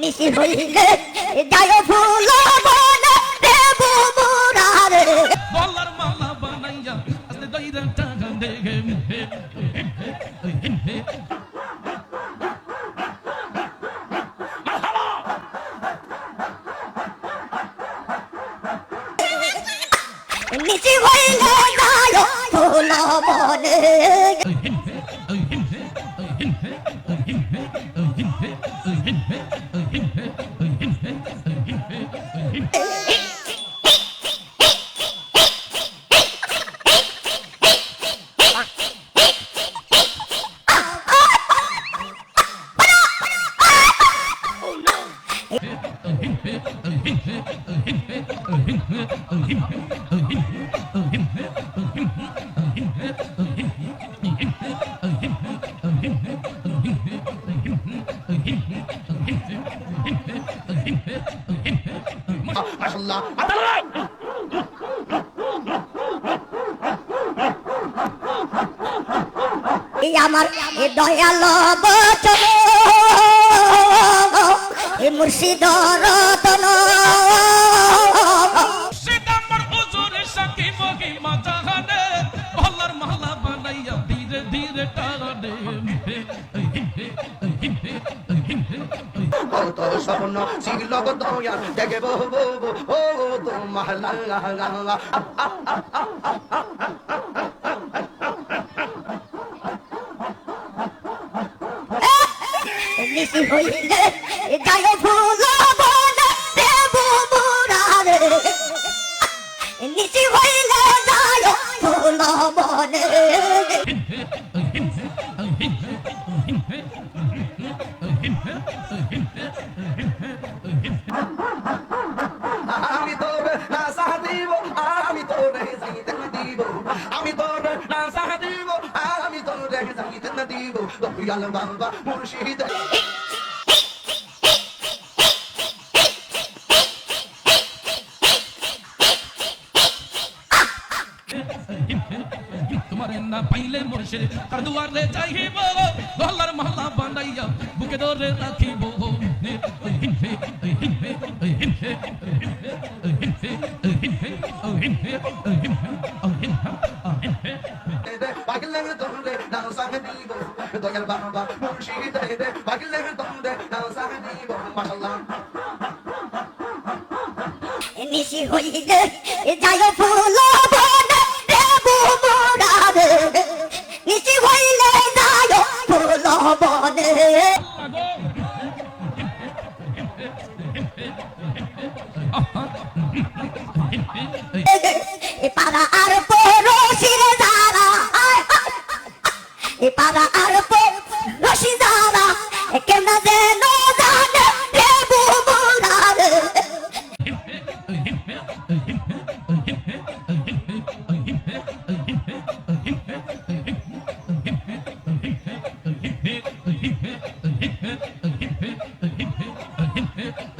নিশি হইলে যায় ফুল বনে রে বুবুরা রে বলার মালা বানাইয়া আস্তে দইরা টাকা দেখে নিশি হইলে যায় ফুল বনে। মাশাআল্লাহ এই আমার এ দয়াল বচন এ মুর্শিদ রতন। কত স্বপ্ন ছিল দয়া দেখে বো বো বো ও তো মহলা নিশি হইলে যায় ফুল বনে রে বুবুরা রে নিশি হইলে যায় ফুল বনে আমি তোর জিতে দিব সাহ আমি তোর জিতে না দিব। দয়াল বাবা, মুর্শিদ। তোমার না পাইলে মোরশে তার দুয়ারে যাইব? গলার মালা বানাইয়া বুকে ধরে রাখিব। দয়াল বাবা মুর্শিদ পাগলে তোরে না সাহ দিব মাশাআল্লাহ নিশি হইলে যায় ফুল বনে রে বুবুরা রে। নিশি হইলে যায় ফুল বনে এ e para a no shizara é que na de no da ne le bu Yeah.